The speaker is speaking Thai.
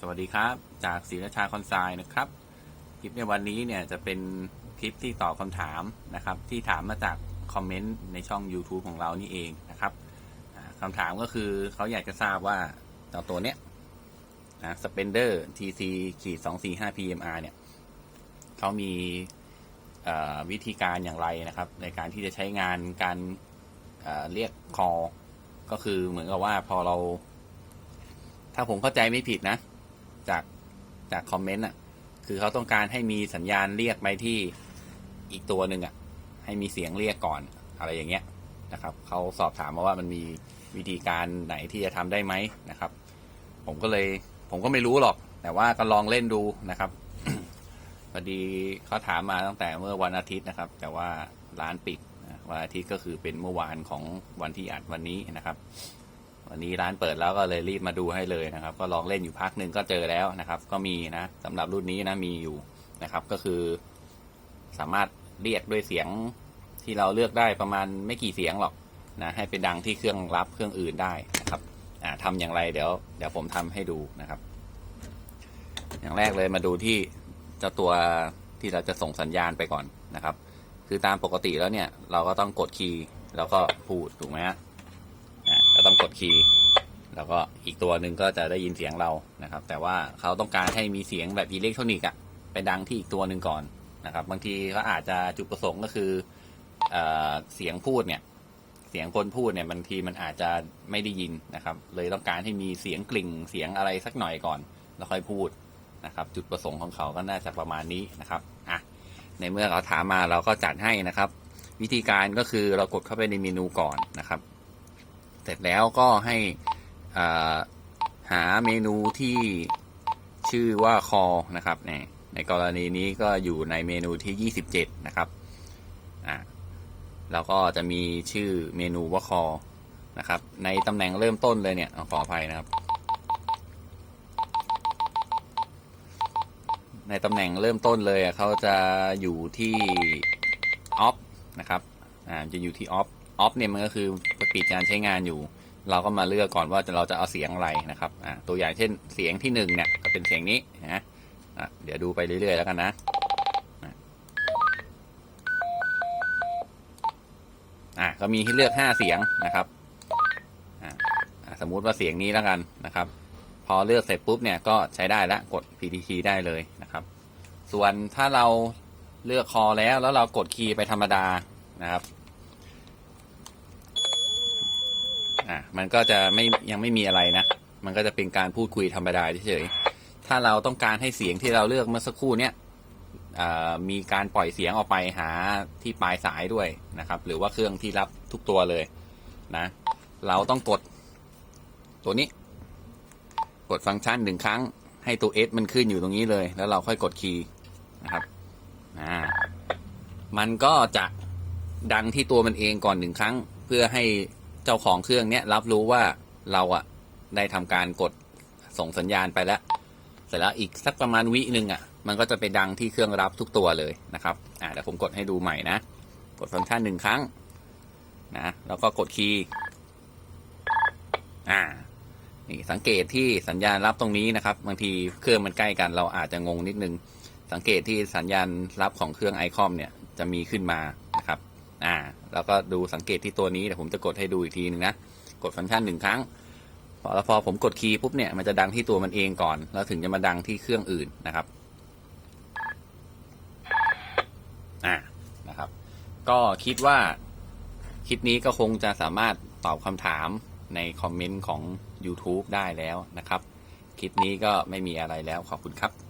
สวัสดีครับ จากศรีราชาคอนไซน์นะครับ คลิปในวันนี้เนี่ยจะเป็นคลิปที่ตอบคำถามนะครับ ที่ถามมาจากคอมเมนต์ในช่อง YouTube ของเรานี่เองนะครับอ่าคำถามก็คือเขาอยากจะทราบว่าเจ้าตัวเนี้ยนะ Spender TC ขีด245 PMR เนี่ยเขามีวิธีการอย่างไรนะครับ ในการที่จะใช้งานการเเรียกคอ ก็คือเหมือนกับว่าพอเรา ถ้าผมเข้าใจไม่ผิดนะ จากจากคอมเมนต์อะ คือเขาต้องการให้มีสัญญาณเรียกไปที่อีกตัวหนึ่งอะ ให้มีเสียงเรียกก่อนอะไรอย่างเงี้ยนะครับเขาสอบถามมาว่ามันมีวิธีการไหนที่จะทำได้ไหมนะครับ ผมก็เลยผมก็ไม่รู้หรอก แต่ว่าก็ลองเล่นดูนะครับพอดีเขาถามมาตั้งแต่เมื่อวันอาทิตย์นะครับ แต่ว่าร้านปิดวันอาทิตย์ก็คือเป็นเมื่อวานของวันที่อัดวันนี้นะครับ วันนี้ร้านเปิดแล้วก็เลยรีบมาดูให้เลยนะครับ ก็ลองเล่นอยู่พักหนึ่งก็เจอแล้วนะครับ ก็มีนะสำหรับรุ่นนี้นะมีอยู่นะครับ ก็คือ สามารถเรียกด้วยเสียงที่เราเลือกได้ประมาณไม่กี่เสียงหรอกนะให้ไปดังที่เครื่องรับเครื่องอื่นได้นะครับอ่าทำอย่างไรเดี๋ยวเดี๋ยวผมทำให้ดูนะครับ อย่างแรกเลยมาดูที่เจ้าตัวที่เราจะส่งสัญญาณไปก่อนนะครับ คือตามปกติแล้วเนี่ย เราก็ต้องกดคีย์แล้วก็พูดถูกไหมฮะ ก็ต้องกดคีย์แล้วก็อีกตัวหนึ่งก็จะได้ยินเสียงเรานะครับ แต่ว่าเขาต้องการให้มีเสียงแบบอิเล็กทรอนิกส์อะไปดังที่อีกตัวหนึ่งก่อนนะครับ บางทีเขาอาจจะจุดประสงค์ก็คือเอเสียงพูดเนี่ย เสียงคนพูดเนี่ยบางทีมันอาจจะไม่ได้ยินนะครับ เลยต้องการให้มีเสียงกลิ่งเสียงอะไรสักหน่อยก่อน แล้วค่อยพูดนะครับ จุดประสงค์ของเขาก็น่าจะประมาณนี้นะครับอะในเมื่อเขาถามมาเราก็จัดให้นะครับ วิธีการก็คือเรากดเข้าไปในเมนูก่อนนะครับ เสร็จแล้วก็ให้หาเมนูที่ชื่อว่า call นะครับในในกรณีนี้ก็อยู่ในเมนูที่ 27 นะครับอ่าแล้วก็จะมีชื่อเมนูว่า call นะครับ ในตำแหน่งเริ่มต้นเลยเนี่ยขออภัยนะครับ ในตำแหน่งเริ่มต้นเลยเขาจะอยู่ที่ off นะครับอ่าจะอยู่ที่ off off เนี่ยมันก็คือ ปิดการใช้งานอยู่ เราก็มาเลือกก่อนว่าเราจะเอาเสียงอะไรนะครับตัวอย่างเช่นเสียงที่หนึ่งเนี่ยก็เป็นเสียงนี้นะเดี๋ยวดูไปเรื่อยๆแล้วกันนะอะก็มีให้เลือกห้าเสียงนะครับอะอะสมมุติว่าเสียงนี้แล้วกันนะครับ พอเลือกเสร็จปุ๊บเนี่ยก็ใช้ได้แล้วกด PTT ได้เลยนะครับ ส่วนถ้าเราเลือกคอแล้วแล้วเรากดคีย์ไปธรรมดานะครับ อะมันก็จะไม่ยังไม่มีอะไรนะ มันก็จะเป็นการพูดคุยธรรมดาเฉยๆถ้าเราต้องการให้เสียงที่เราเลือกเมื่อสักครู่เนี้ยมีการปล่อยเสียงออกไปหาที่ปลายสายด้วยนะครับ หรือว่าเครื่องที่รับทุกตัวเลยนะ เราต้องกดตัวนี้ กดฟังก์ชันหนึ่งครั้ง ให้ตัว S มันขึ้นอยู่ตรงนี้เลย แล้วเราค่อยกดคีย์นะครับอ่ามันก็จะดังที่ตัวมันเองก่อนหนึ่งครั้ง เพื่อให้ เจ้าของเครื่องเนี้ยรับรู้ว่าเราอะได้ทำการกดส่งสัญญาณไปแล้ว เสร็จแล้วอีกสักประมาณวิหนึ่งอะมันก็จะไปดังที่เครื่องรับทุกตัวเลยนะครับอ่าเดี๋ยวผมกดให้ดูใหม่นะ กดฟังก์ชันหนึ่งครั้งนะแล้วก็กดคีย์อ่านี่สังเกตที่สัญญาณรับตรงนี้นะครับบางทีเครื่องมันใกล้กันเราอาจจะงงนิดนึง สังเกตที่สัญญาณรับของเครื่องไอคอมเนี่ยจะมีขึ้นมา อ่า แล้วก็ดูสังเกตที่ตัวนี้เดี๋ยวผมจะกดให้ดูอีกทีหนึ่งนะ กดฟังก์ชันหนึ่งครั้ง พอแล้วพอผมกดคีย์ปุ๊บเนี่ยมันจะดังที่ตัวมันเองก่อน แล้วถึงจะมาดังที่เครื่องอื่นนะครับ อ่า นะครับ ก็คิดว่าคลิปนี้ก็คงจะสามารถตอบคำถามในคอมเมนต์ของ YouTube ได้แล้วนะครับ คลิปนี้ก็ไม่มีอะไรแล้วขอบคุณครับ